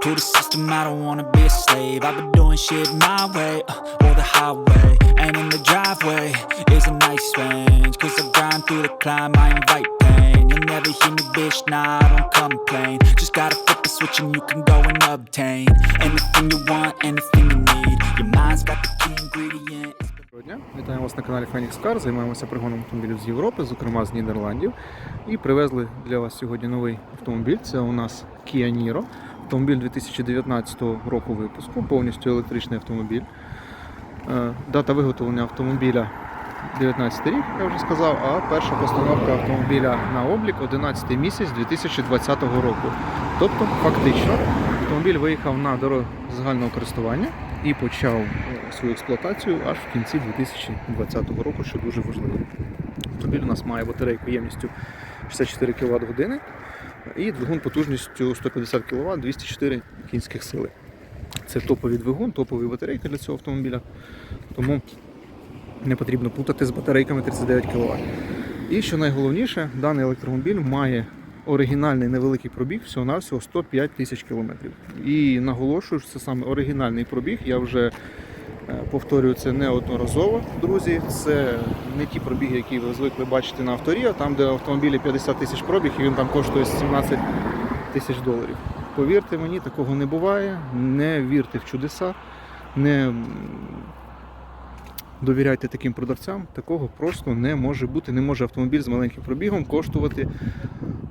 Uh, to the system, I don't wanna be a slave. I've been doing shit my way, uh, or the highway. And in the driveway is a nice range. Cause I grind through the climb, I invite pain. You'll never hear me, bitch, nah, I don't complain. Just gotta flip the switch and you can go and obtain anything you want, anything you need. Your mind's got the key ingredient. Доброго дня, вітаю вас на каналі Phoenix Car. Займаємося пригоном автомобілів з Європи, зокрема з Нідерландів. І привезли для вас сьогодні новий автомобіль. Це у нас Kia Niro. Автомобіль 2019 року випуску, повністю електричний автомобіль. Е, Дата виготовлення автомобіля 19 рік, я вже сказав, а перша постановка автомобіля на облік 11 місяць 2020 року. Тобто, фактично, автомобіль виїхав на дорогу загального користування і почав е, свою експлуатацію аж в кінці 2020 року, що дуже важливо. Автомобіль у нас має батарейку ємністю 64 кВт години і двигун потужністю 150 кВт 204 кінських сили. Це топовий двигун, топові батарейки для цього автомобіля. Тому не потрібно плутати з батарейками 39 кВт. І що найголовніше, даний електромобіль має оригінальний невеликий пробіг, всього-навсього 105 тисяч кілометрів. І наголошую, що це саме оригінальний пробіг. Я вже повторюю це неодноразово, друзі. Це не ті пробіги, які ви звикли бачити на авторі, там, де автомобілі 50 тисяч пробіг і він там коштує 17 тисяч доларів. Повірте мені, такого не буває. Не вірте в чудеса, не довіряйте таким продавцям. Такого просто не може бути. Не може автомобіль з маленьким пробігом коштувати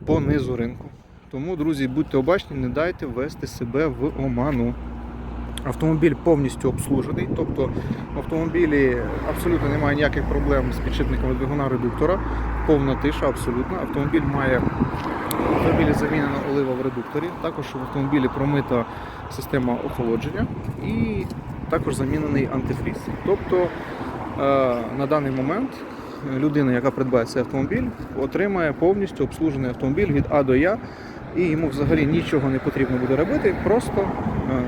по низу ринку. Тому, друзі, будьте обачні, не дайте ввести себе в оману. Автомобіль повністю обслужений, тобто в автомобілі абсолютно немає ніяких проблем з підшипниками двигуна редуктора. Повна тиша, абсолютно. Автомобіль має в автомобілі замінена олива в редукторі. Також в автомобілі промита система охолодження і також замінений антифріз. Тобто е, на даний момент людина, яка придбає цей автомобіль, отримає повністю обслужений автомобіль від А до Я, і йому взагалі нічого не потрібно буде робити, просто е,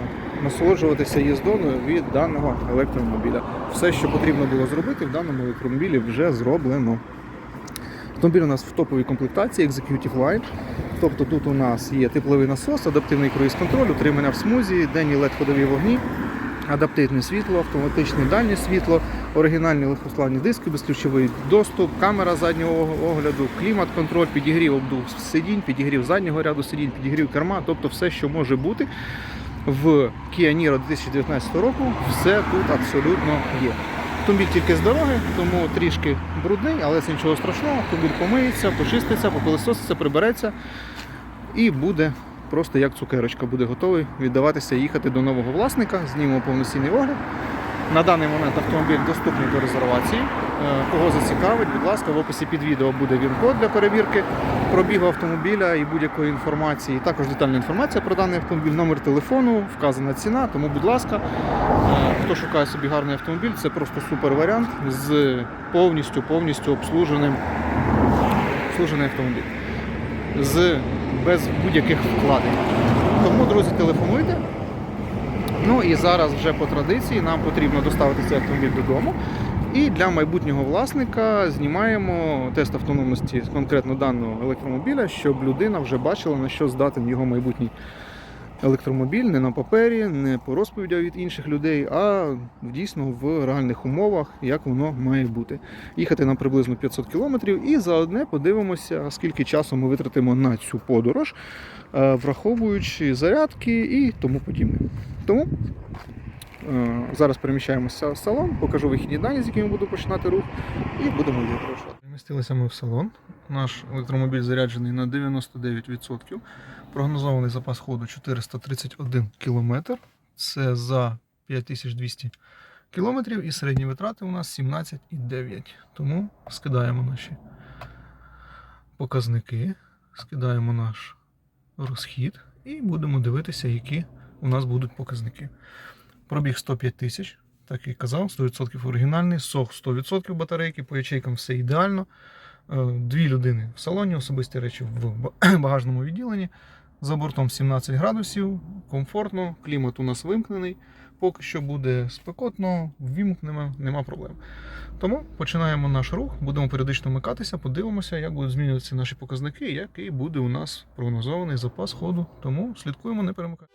насолоджуватися їздоною від даного електромобіля. Все, що потрібно було зробити, в даному електромобілі вже зроблено. Автомобіль у нас в топовій комплектації Executive Line. Тобто тут у нас є тепловий насос, адаптивний круїз-контроль, утримання в смузі, денні led ходові вогні, адаптивне світло, автоматичне дальнє світло, оригінальні легкославні диски, безключовий доступ, камера заднього огляду, клімат-контроль, підігрів обдув сидінь, підігрів заднього ряду сидінь, підігрів керма, тобто все, що може бути в Kia Niro 2019 року, все тут абсолютно є. Автомобіль тільки з дороги, тому трішки брудний, але це нічого страшного. Автомобіль помиється, почиститься, попилисоситься, прибереться і буде просто як цукерочка, буде готовий віддаватися і їхати до нового власника. Знімемо повноцінний огляд. На даний момент автомобіль доступний до резервації. Е, Кого зацікавить, будь ласка, в описі під відео буде він-код для перевірки пробігу автомобіля і будь-якої інформації. Також детальна інформація про даний автомобіль, номер телефону, вказана ціна. Тому, будь ласка, е, хто шукає собі гарний автомобіль, це просто супер варіант з повністю повністю обслуженим обслужений автомобіль. З без будь-яких вкладень. Тому, друзі, телефонуйте. Ну і зараз вже по традиції нам потрібно доставити цей автомобіль додому. І для майбутнього власника знімаємо тест автономності конкретно даного електромобіля, щоб людина вже бачила, на що здатен його майбутній електромобіль не на папері, не по розповідях від інших людей, а дійсно в реальних умовах, як воно має бути. Їхати нам приблизно 500 кілометрів і заодне подивимося, скільки часу ми витратимо на цю подорож, е, враховуючи зарядки і тому подібне. Тому е, зараз переміщаємося в салон, покажу вихідні дані, з якими буду починати рух, і будемо запрошувати. Перемістилися ми в салон. Наш електромобіль заряджений на 99%. Прогнозований запас ходу 431 км. Це за 5200 км і середні витрати у нас 17,9. Тому скидаємо наші показники, скидаємо наш розхід і будемо дивитися, які у нас будуть показники. Пробіг 105 тисяч. так і казав, 100% оригінальний, сох 100% батарейки, по ячейкам все ідеально. Е, Дві людини в салоні, особисті речі в багажному відділенні. За бортом 17 градусів, комфортно, клімат у нас вимкнений. Поки що буде спекотно, вімкнемо, нема проблем. Тому починаємо наш рух, будемо періодично вмикатися, подивимося, як будуть змінюватися наші показники, який буде у нас прогнозований запас ходу. Тому слідкуємо, не перемикаємо.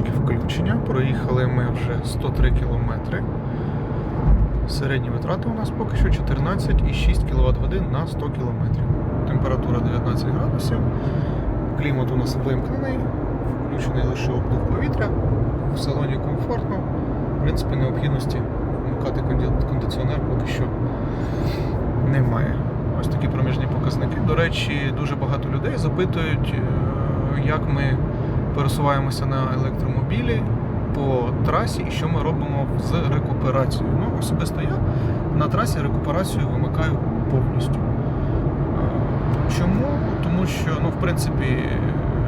Невеличке включення. Проїхали ми вже 103 кілометри. Середні витрати у нас поки що 14,6 кВт годин на 100 км. Температура 19 градусів. Клімат у нас вимкнений, включений лише обдув повітря. В салоні комфортно. В принципі, необхідності вмикати кондиціонер поки що немає. Ось такі проміжні показники. До речі, дуже багато людей запитують, е, як ми пересуваємося на електромобілі по трасі і що ми робимо з рекуперацією. Ну, особисто я на трасі рекуперацію вимикаю повністю. Е, Чому? Тому що, ну, в принципі,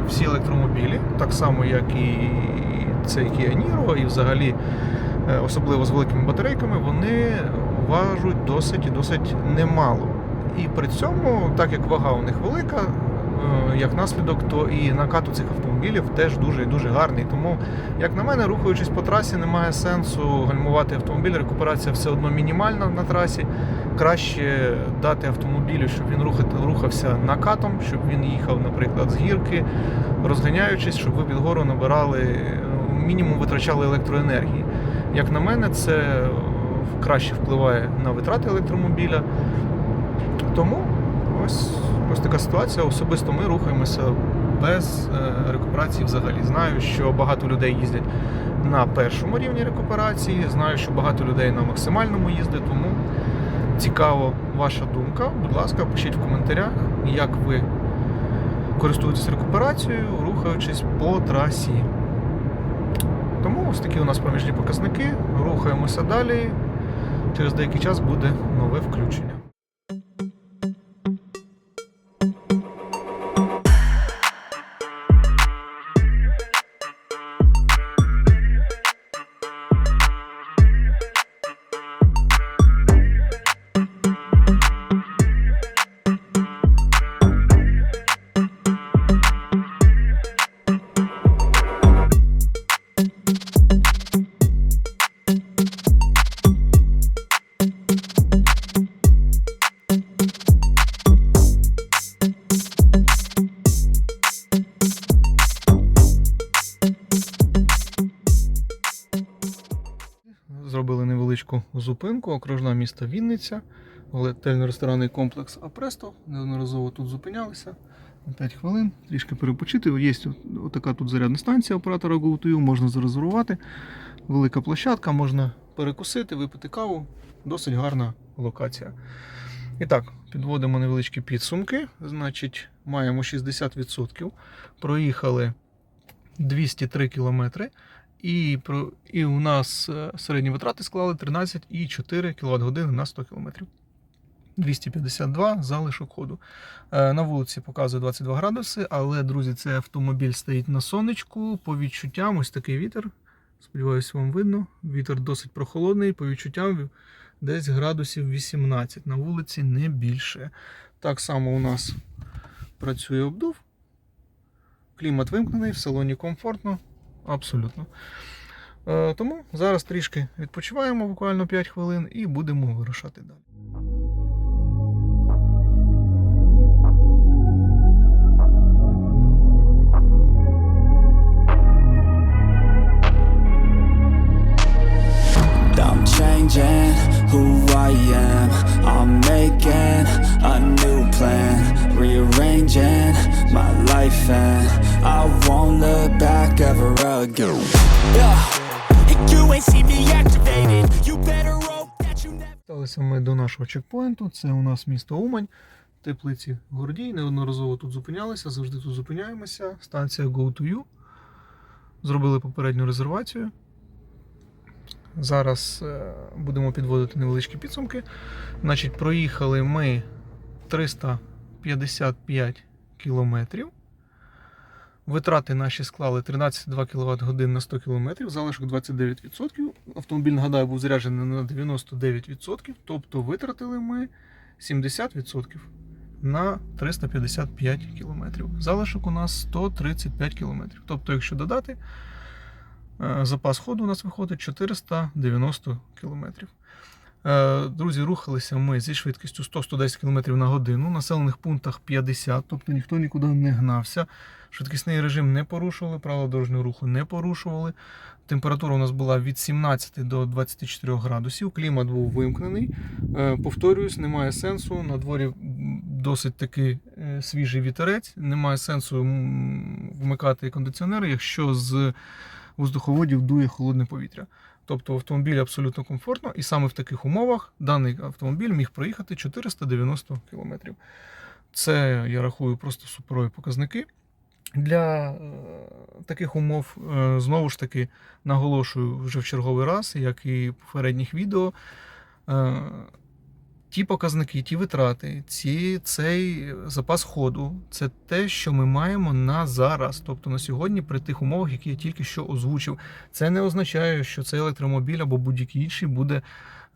всі електромобілі, так само як і цей Kia Niro, і взагалі, е, особливо з великими батарейками, вони важуть досить і досить немало. І при цьому, так як вага у них велика, як наслідок, то і накат у цих автомобілів теж дуже і дуже гарний. Тому, як на мене, рухаючись по трасі, немає сенсу гальмувати автомобіль. Рекуперація все одно мінімальна на трасі. Краще дати автомобілю, щоб він рухався накатом, щоб він їхав, наприклад, з гірки, розганяючись, щоб ви під гору набирали е, мінімум витрачали електроенергії. Як на мене, це е, краще впливає на витрати електромобіля. Тому ось, ось така ситуація. Особисто ми рухаємося без е, рекуперації взагалі. Знаю, що багато людей їздять на першому рівні рекуперації. Знаю, що багато людей на максимальному їздять, тому цікаво ваша думка. Будь ласка, пишіть в коментарях, як ви користуєтесь рекуперацією, рухаючись по трасі. Тому ось такі у нас проміжні показники. Рухаємося далі. Через деякий час буде нове включення. Зупинку, окружна міста Вінниця, готельно-ресторанний комплекс Апресто. Неодноразово тут зупинялися. На 5 хвилин, трішки перепочити. Є така тут зарядна станція оператора GoToYou, можна зарезервувати. Велика площадка, можна перекусити, випити каву. Досить гарна локація. І так, підводимо невеличкі підсумки. Значить, маємо 60%. Проїхали 203 кілометри. І, про, і у нас е, середні витрати склали 13,4 кВт години на 100 км. 252 залишок ходу. Е, На вулиці показує 22 градуси, але, друзі, цей автомобіль стоїть на сонечку. По відчуттям, ось такий вітер. Сподіваюсь, вам видно. Вітер досить прохолодний, по відчуттям десь градусів 18. На вулиці не більше. Так само у нас працює обдув. Клімат вимкнений, в салоні комфортно. Абсолютно. Е, Тому зараз трішки відпочиваємо, буквально 5 хвилин, і будемо вирушати далі. Changing who I am. I'm making a new plan, rearranging my life and I won't look back ever again. Yeah, you ain't see me activated. You better hope that you never. Сталися ми до нашого чекпоінту. Це у нас місто Умань, теплиці Гордій. Неодноразово тут зупинялися, завжди тут зупиняємося. Станція Go to You. Зробили попередню резервацію. Зараз е, будемо підводити невеличкі підсумки. Значить, проїхали ми 355 кілометрів. Витрати наші склали 13,2 кВт годин на 100 км, залишок 29%. Автомобіль, нагадаю, був заряджений на 99%, тобто витратили ми 70% на 355 км. Залишок у нас 135 км. Тобто, якщо додати, е, запас ходу у нас виходить 490 км. Е, Друзі, рухалися ми зі швидкістю 100-110 км на годину. Населених пунктах 50, тобто ніхто нікуди не гнався. Швидкісний режим не порушували, правила дорожнього руху не порушували. Температура у нас була від 17 до 24 градусів. Клімат був вимкнений. Е, Повторююсь, немає сенсу. На дворі досить таки е, свіжий вітерець. Немає сенсу вмикати кондиціонери, якщо з воздуховодів дує холодне повітря. Тобто автомобіль абсолютно комфортно, і саме в таких умовах даний автомобіль міг проїхати 490 км. Це я рахую просто суперові показники. Для е, таких умов, е, знову ж таки, наголошую вже в черговий раз, як і в попередніх відео. Ті показники, ті витрати, ці, цей запас ходу це те, що ми маємо на зараз, тобто на сьогодні, при тих умовах, які я тільки що озвучив. Це не означає, що цей електромобіль або будь-який інший буде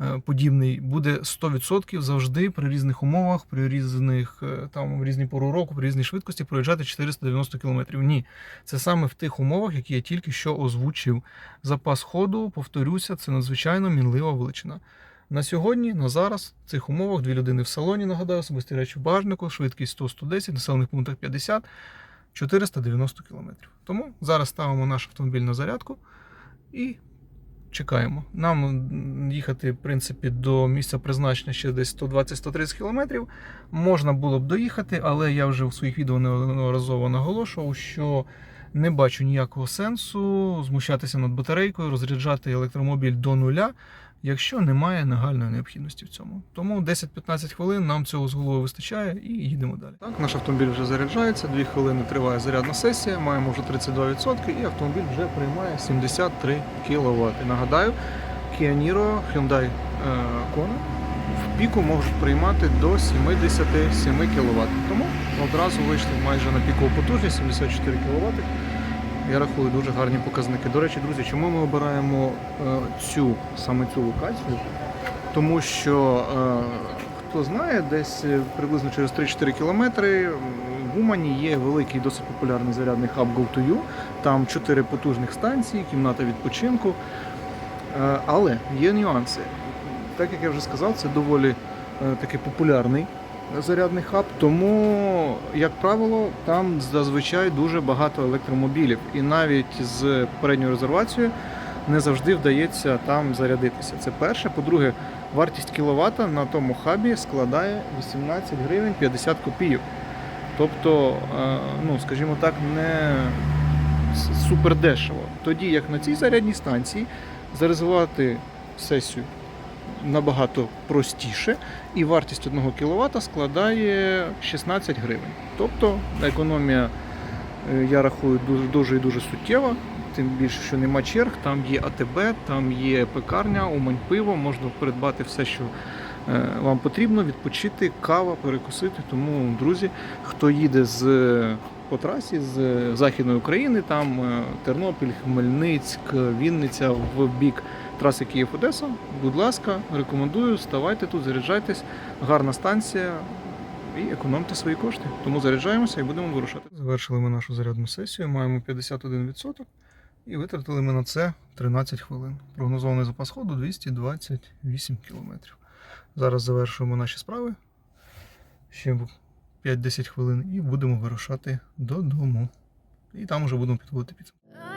е, подібний, буде 100% завжди при різних умовах, при різних е, там різні пору року, при різній швидкості проїжджати 490 км. Ні, це саме в тих умовах, які я тільки що озвучив. Запас ходу, повторюся, це надзвичайно мінлива величина. На сьогодні, на зараз, в цих умовах дві людини в салоні, нагадаю, особисті речі в багажнику, швидкість 100-110, населених пунктах 50, 490 км. Тому зараз ставимо наш автомобіль на зарядку і чекаємо. Нам їхати, в принципі, до місця призначення ще десь 120-130 км. Можна було б доїхати, але я вже в своїх відео неодноразово наголошував, що не бачу ніякого сенсу змущатися над батарейкою, розряджати електромобіль до нуля якщо немає нагальної необхідності в цьому. Тому 10-15 хвилин нам цього з голови вистачає і їдемо далі. Так, наш автомобіль вже заряджається, 2 хвилини триває зарядна сесія, маємо вже 32% і автомобіль вже приймає 73 кВт. Нагадаю, Kia Niro, Hyundai е, Kona в піку можуть приймати до 77 кВт. Тому одразу вийшли майже на пікову потужність 74 кВт. Я рахую дуже гарні показники. До речі, друзі, чому ми обираємо е, цю саме цю локацію? Тому що е, хто знає, десь е, приблизно через 3-4 кілометри в Умані є великий досить популярний зарядний хаб GoToYou. Там 4 потужних станції, кімната відпочинку. Але є нюанси. Так як я вже сказав, це доволі такий популярний зарядний хаб, тому, як правило, там зазвичай дуже багато електромобілів. І навіть з попередньою резервацією не завжди вдається там зарядитися. Це перше. По-друге, вартість кіловата на тому хабі складає 18 гривень 50 копійок. Тобто, е, ну, скажімо так, не с- супер дешево. Тоді як на цій зарядній станції зарезервувати сесію набагато простіше, і вартість 1 кВт складає 16 гривень. Тобто економія, е, я рахую, дуже і дуже суттєва. Тим більше, що нема черг, там є АТБ, там є пекарня, умань пиво, можна придбати все, що е, вам потрібно, відпочити, кава, перекусити. Тому, друзі, хто їде з по трасі з Західної України, там е, Тернопіль, Хмельницьк, Вінниця в бік траси Київ-Одеса. Будь ласка, рекомендую, ставайте тут, заряджайтесь. Гарна станція і економте свої кошти. Тому заряджаємося і будемо вирушати. Завершили ми нашу зарядну сесію, маємо 51% і витратили ми на це 13 хвилин. Прогнозований запас ходу 228 км. Зараз завершуємо наші справи. Ще 5-10 хвилин і будемо вирушати додому. І там уже будемо підводити підсумки.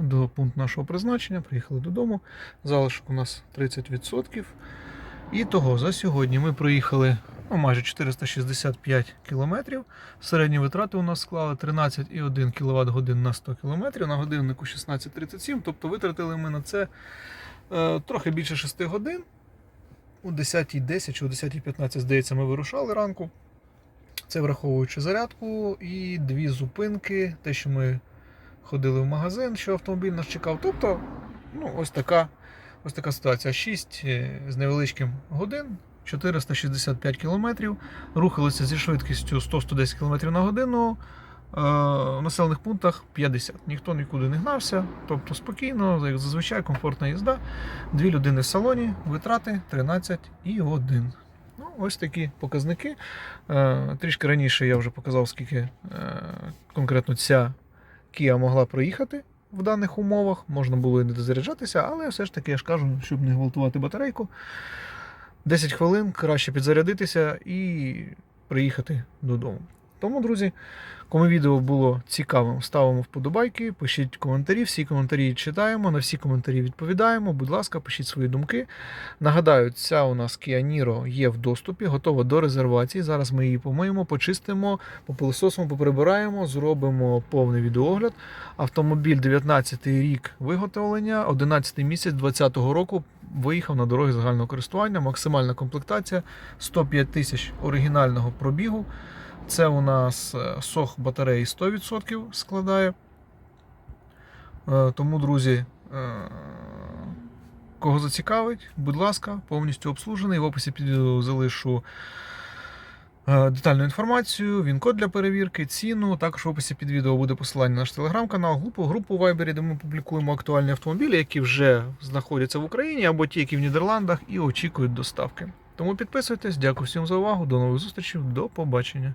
до пункту нашого призначення, приїхали додому. Залишок у нас 30%. І того за сьогодні ми проїхали ну, майже 465 кілометрів. Середні витрати у нас склали 13,1 кВт годин на 100 км, на годиннику 16,37. Тобто витратили ми на це е, трохи більше 6 годин. У 10.10 чи о 10.15, здається, ми вирушали ранку. Це враховуючи зарядку і дві зупинки, те, що ми ходили в магазин, що автомобіль нас чекав. Тобто, ну, ось така, ось така ситуація. 6 з невеличким годин, 465 кілометрів. Рухалися зі швидкістю 100-110 км на годину. Е, В населених пунктах 50. Ніхто нікуди не гнався. Тобто спокійно, як зазвичай, комфортна їзда. Дві людини в салоні, витрати 13 і 1. Ну, ось такі показники. Е, Трішки раніше я вже показав, скільки е, конкретно ця Kia могла проїхати в даних умовах. Можна було і не дозаряджатися, але все ж таки, я ж кажу, щоб не гвалтувати батарейку. 10 хвилин краще підзарядитися і приїхати додому. Тому, друзі, кому відео було цікавим, ставимо вподобайки, пишіть коментарі, всі коментарі читаємо, на всі коментарі відповідаємо. Будь ласка, пишіть свої думки. Нагадаю, ця у нас Kia Niro є в доступі, готова до резервації. Зараз ми її помиємо, почистимо, попилисосимо, поприбираємо, зробимо повний відеоогляд. Автомобіль 19 рік виготовлення, 11 місяць 2020 року виїхав на дороги загального користування, максимальна комплектація, 105 тисяч оригінального пробігу. Це у нас е, сох батареї 100% складає. Е, Тому, друзі, е, кого зацікавить, будь ласка, повністю обслужений. В описі під відео залишу детальну інформацію, він-код для перевірки, ціну. Також в описі під відео буде посилання на наш телеграм-канал, групу, групу в Viber, де ми публікуємо актуальні автомобілі, які вже знаходяться в Україні або ті, які в Нідерландах, і очікують доставки. Тому підписуйтесь, дякую всім за увагу. До нових зустрічей, до побачення.